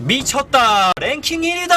미쳤다. 랭킹 1위다.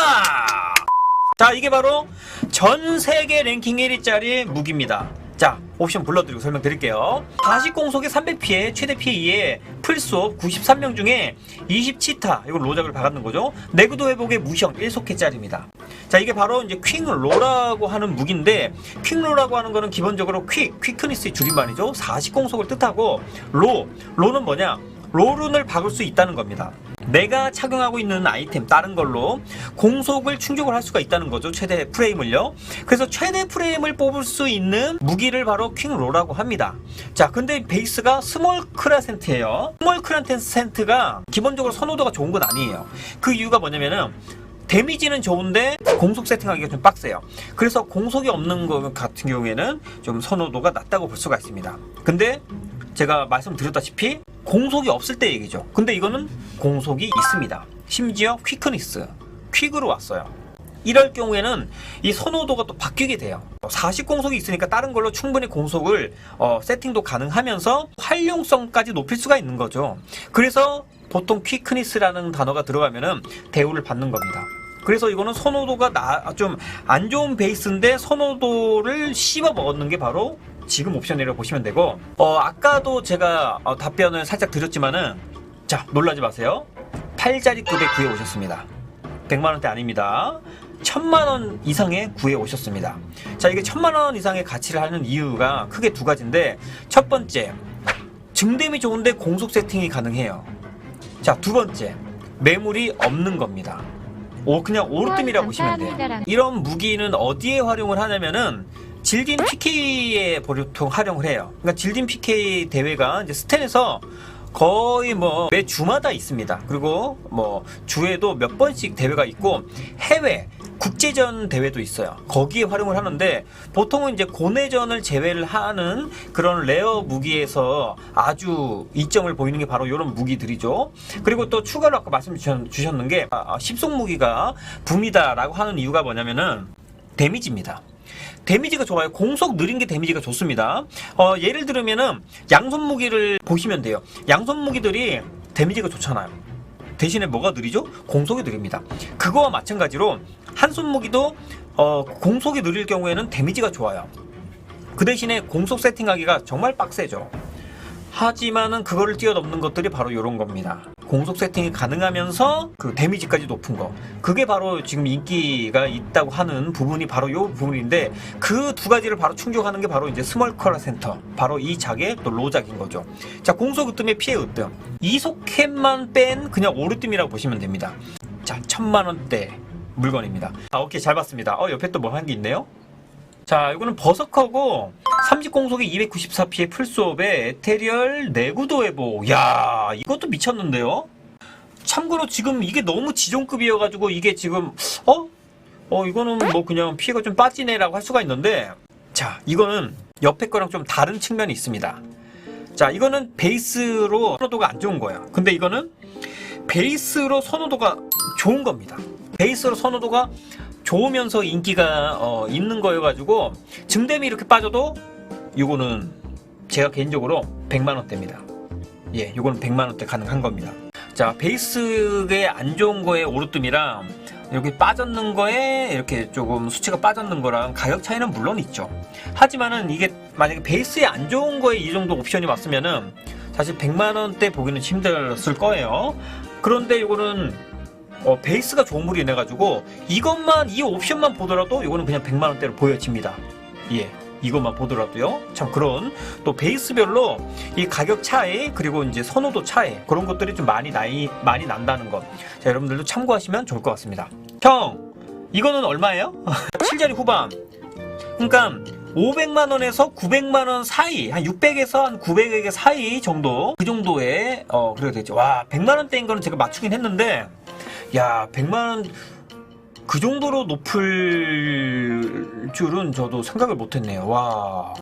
자 이게 바로 전 세계 랭킹 1위짜리 무기입니다. 자 옵션 불러드리고 설명드릴게요. 40공속에 300피해 최대 피해 2에 풀수업 93명 중에 27타 이거 로작을 박았는 거죠. 내구도 회복에 무형 1속해짜리입니다. 자 이게 바로 이제 퀵로라고 하는 무기인데 퀵로라고 하는 거는 기본적으로 퀵 퀵크니스의 줄임말이죠. 40공속을 뜻하고 로 로는 뭐냐? 로룬을 박을 수 있다는 겁니다. 내가 착용하고 있는 아이템 다른 걸로 공속을 충족을 할 수가 있다는 거죠. 최대 프레임을요. 그래서 최대 프레임을 뽑을 수 있는 무기를 바로 킹로라고 합니다. 자, 근데 베이스가 스몰 크라센트예요. 스몰 크라센트가 기본적으로 선호도가 좋은 건 아니에요. 그 이유가 뭐냐면은 데미지는 좋은데 공속 세팅하기가 좀 빡세요. 그래서 공속이 없는 것 같은 경우에는 좀 선호도가 낮다고 볼 수가 있습니다. 근데 제가 말씀드렸다시피 공속이 없을 때 얘기죠. 근데 이거는 공속이 있습니다. 심지어 퀴크니스, 퀵으로 왔어요. 이럴 경우에는 이 선호도가 또 바뀌게 돼요. 40 공속이 있으니까 다른 걸로 충분히 공속을 어, 세팅도 가능하면서 활용성까지 높일 수가 있는 거죠. 그래서 보통 퀴크니스라는 단어가 들어가면은 대우를 받는 겁니다. 그래서 이거는 선호도가 좀 안 좋은 베이스인데 선호도를 씹어 먹었는 게 바로 지금 옵션이라고 보시면 되고 어 아까도 제가 어, 답변을 살짝 드렸지만은 자 놀라지 마세요. 8자리 급에 구해 오셨습니다. 100만원대 아닙니다. 천만원 이상에 구해 오셨습니다. 자 이게 천만원 이상의 가치를 하는 이유가 크게 두 가지인데 첫 번째 증dem이 좋은데 공속 세팅이 가능해요. 자 두 번째 매물이 없는 겁니다. 오 그냥 오르뜸이라고 보시면 돼요. 이런 무기는 어디에 활용을 하냐면은 질딘 PK에 보통 활용을 해요. 그러니까 질딘 PK 대회가 이제 스탠에서 거의 뭐 매 주마다 있습니다. 그리고 뭐 주에도 몇 번씩 대회가 있고 해외 국제전 대회도 있어요. 거기에 활용을 하는데 보통은 이제 고내전을 제외를 하는 그런 레어 무기에서 아주 이점을 보이는 게 바로 이런 무기들이죠. 그리고 또 추가로 아까 말씀 주셨- 주셨는 게 아, 십속 무기가 붐이다라고 하는 이유가 뭐냐면은 데미지입니다. 데미지가 좋아요. 공속 느린 게 데미지가 좋습니다. 어, 예를 들면은 양손 무기를 보시면 돼요. 양손 무기들이 데미지가 좋잖아요. 대신에 뭐가 느리죠? 공속이 느립니다. 그거와 마찬가지로 한 손 무기도 어, 공속이 느릴 경우에는 데미지가 좋아요. 그 대신에 공속 세팅하기가 정말 빡세죠. 하지만은 그거를 뛰어넘는 것들이 바로 이런 겁니다. 공속 세팅이 가능하면서 그 데미지까지 높은 거. 그게 바로 지금 인기가 있다고 하는 부분이 바로 이 부분인데 그 두 가지를 바로 충족하는 게 바로 이제 스몰 컬러 센터. 바로 이 작의 또 로작인 거죠. 자, 공속 으뜸에 피해 으뜸. 이속캠만 뺀 그냥 오르뜸이라고 보시면 됩니다. 자, 천만 원대 물건입니다. 아, 오케이. 잘 봤습니다. 어, 옆에 또 뭐 한 게 있네요. 자, 이거는 버석하고 30 공속에 294피의 풀수업에 에테리얼 내구도 회복. 야, 이것도 미쳤는데요? 참고로 지금 이게 너무 지존급이어가지고 이게 지금, 어? 어, 이거는 뭐 그냥 피해가 좀 빠지네라고 할 수가 있는데, 자, 이거는 옆에 거랑 좀 다른 측면이 있습니다. 자, 이거는 베이스로 선호도가 안 좋은 거예요. 근데 이거는 베이스로 선호도가 좋은 겁니다. 베이스로 선호도가 좋으면서 인기가 어, 있는 거여가지고 증dem이 이렇게 빠져도 이거는 제가 개인적으로 100만 원대입니다. 예, 이거는 100만 원대 가능한 겁니다. 자, 베이스에 안 좋은 거에 오르뜸이랑 이렇게 빠졌는 거에 이렇게 조금 수치가 빠졌는 거랑 가격 차이는 물론 있죠. 하지만은 이게 만약에 베이스에 안 좋은 거에 이 정도 옵션이 왔으면은 사실 100만 원대 보기는 힘들었을 거예요. 그런데 이거는 어, 베이스가 좋은 물이 내가지고 이것만 이 옵션만 보더라도 이거는 그냥 100만 원대로 보여집니다. 예. 이것만 보더라도요. 참 그런 또 베이스별로 이 가격 차이 그리고 이제 선호도 차이 그런 것들이 좀 많이 나이 많이 난다는 것. 자, 여러분들도 참고하시면 좋을 것 같습니다. 형, 이거는 얼마예요? 7자리 후반. 그러니까 500만 원에서 900만 원 사이, 한 600에서 한 900에 사이 정도 그 정도의 어 그래야 되죠. 와, 100만 원대인 거는 제가 맞추긴 했는데 야, 100만 원 그 정도로 높을 줄은 저도 생각을 못 했네요. 와.